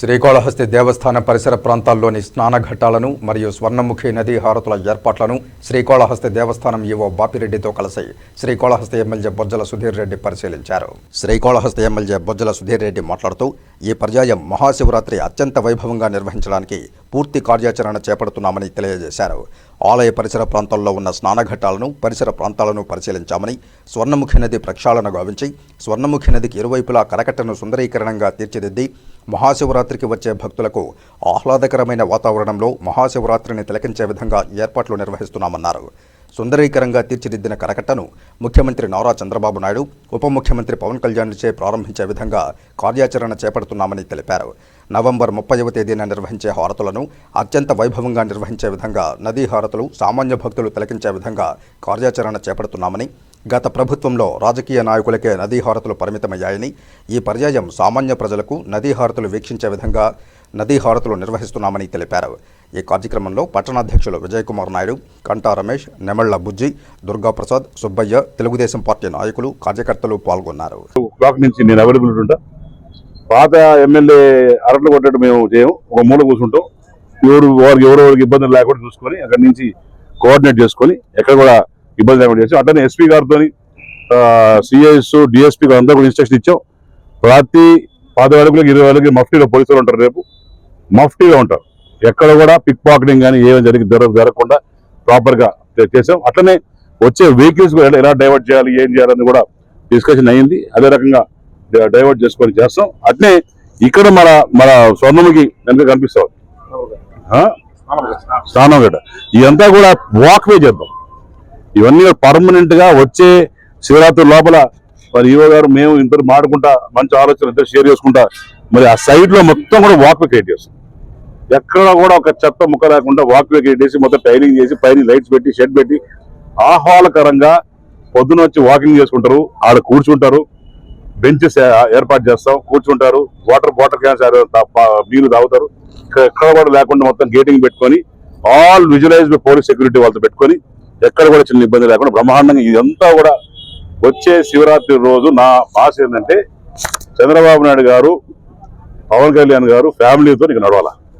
శ్రీకాళహస్తి దేవస్థాన పరిసర ప్రాంతాల్లోని స్నానఘట్టాలను మరియు స్వర్ణముఖి నదీ హారతుల ఏర్పాట్లను శ్రీకాళహస్తి దేవస్థానం ఈవో బాపిరెడ్డితో కలిసి శ్రీకాళహస్తి ఎమ్మెల్యే బొజ్జల సుధీర్ రెడ్డి పరిశీలించారు. శ్రీకాళహస్తి ఎమ్మెల్యే బొజ్జల సుధీర్ రెడ్డి మాట్లాడుతూ ఈ పర్యాయం మహాశివరాత్రి అత్యంత వైభవంగా నిర్వహించడానికి పూర్తి కార్యాచరణ చేపడుతున్నామని తెలియజేశారు. ఆలయ పరిసర ప్రాంతాల్లో ఉన్న స్నానఘట్టాలను పరిసర ప్రాంతాలను పరిశీలించామని స్వర్ణముఖి నది ప్రక్షాళన గావించి స్వర్ణముఖి నదికి ఇరువైపులా కరకట్టను సుందరీకరణంగా తీర్చిదిద్ది మహాశివరాత్రికి వచ్చే భక్తులకు ఆహ్లాదకరమైన వాతావరణంలో మహాశివరాత్రిని తిలకించే విధంగా ఏర్పాట్లు నిర్వహిస్తున్నామన్నారు. సుందరీకరంగా తీర్చిదిద్దిన కరకట్టను ముఖ్యమంత్రి నారా చంద్రబాబు నాయుడు ఉప ముఖ్యమంత్రి పవన్ కళ్యాణ్చే ప్రారంభించే విధంగా కార్యాచరణ చేపడుతున్నామని తెలిపారు. నవంబర్ ముప్పైవ తేదీన నిర్వహించే హారతులను అత్యంత వైభవంగా నిర్వహించే విధంగా నదీ హారతులు సామాన్య భక్తులు తిలకించే విధంగా కార్యాచరణ చేపడుతున్నామని గత ప్రభుత్వంలో రాజకీయ నాయకులకే నదీ హారతులు పరిమితమయ్యాయని ఈ పర్యాయం సామాన్య ప్రజలకు నదీ హారతులు వీక్షించే విధంగా నదీ హారతులు నిర్వహిస్తున్నామని తెలిపారు. ఈ కార్యక్రమంలో పట్టణాధ్యక్షులు విజయకుమార్ నాయుడు కంటా రమేష్ నెమళ్ళ బుజ్జి దుర్గాప్రసాద్ సుబ్బయ్య తెలుగుదేశం పార్టీ నాయకులు కార్యకర్తలు పాల్గొన్నారు. క్లాక్ నుంచి నేను అవైలబుల్ ఉంటా పాత ఎమ్మెల్యే అరట్లు కొట్టడం మేము చేయం. ఒక మూల కూర్చుంటాం. ఎవరు వారికి ఎవరెవరికి ఇబ్బందులు లేకుండా చూసుకొని అక్కడి నుంచి కోఆర్డినేట్ చేసుకొని ఎక్కడ కూడా ఇబ్బంది లేకుండా చేసి అట్లనే ఎస్పీ గారితో సిఐఎస్ డిఎస్పీ అందరూ కూడా ఇన్స్ట్రక్షన్ ఇచ్చాం. ప్రతి పాత వేలకు ఇరవై వేలకి మఫ్టీలో పోలీసులు ఉంటారు రేపు. మఫ్టీలో ఉంటారు. ఎక్కడ కూడా పిక్ పాకెటింగ్ కానీ ఏమైనా జరిగి జరగ జరగకుండా ప్రాపర్గా చే- చేసాం అట్లనే వచ్చే వెహికల్స్ ఎలా డైవర్ట్ చేయాలి ఏం చేయాలని కూడా డిస్కషన్ అయ్యింది. అదే రకంగా డైవర్ట్ చేసుకొని చేస్తాం. అట్నే ఇక్కడ మన మన స్వర్ణముఖి కనుక కనిపిస్తాం? స్నానం గట్ట ఇదంతా కూడా వాక్ వే చేద్దాం. ఇవన్నీ పర్మనెంట్గా వచ్చే శివరాత్రి లోపల మరి ఈవో గారు మేము ఇద్దరు మాడుకుంటా మంచి ఆలోచన ఇద్దరు షేర్ చేసుకుంటా మరి ఆ సైడ్లో మొత్తం కూడా వాక్ క్రియేట్ చేస్తాం. ఎక్కడ కూడా ఒక చెత్త ముక్క లేకుండా వాక్ క్రియేట్ చేసి మొత్తం టైలింగ్ చేసి పైన లైట్స్ పెట్టి షెడ్ పెట్టి ఆహ్లాదకరంగా పొద్దున వచ్చి వాకింగ్ చేసుకుంటారు. ఆడ కూర్చుంటారు. బెంచెస్ ఏర్పాటు చేస్తాం. కూర్చుంటారు. వాటర్ వాటర్ క్యాన్స్ నీళ్ళు తాగుతారు. ఎక్కడ కూడా లేకుండా మొత్తం గేటింగ్ పెట్టుకొని ఆల్ విజువలైజ్ పోలీస్ సెక్యూరిటీ వాళ్ళతో పెట్టుకొని ఎక్కడ కూడా చిన్న ఇబ్బంది లేకుండా బ్రహ్మాండంగా ఇదంతా కూడా వచ్చే శివరాత్రి రోజు నా ఆశ ఏంటంటే చంద్రబాబు నాయుడు గారు పవన్ కళ్యాణ్ గారు ఫ్యామిలీతో నీకు నడవాలా.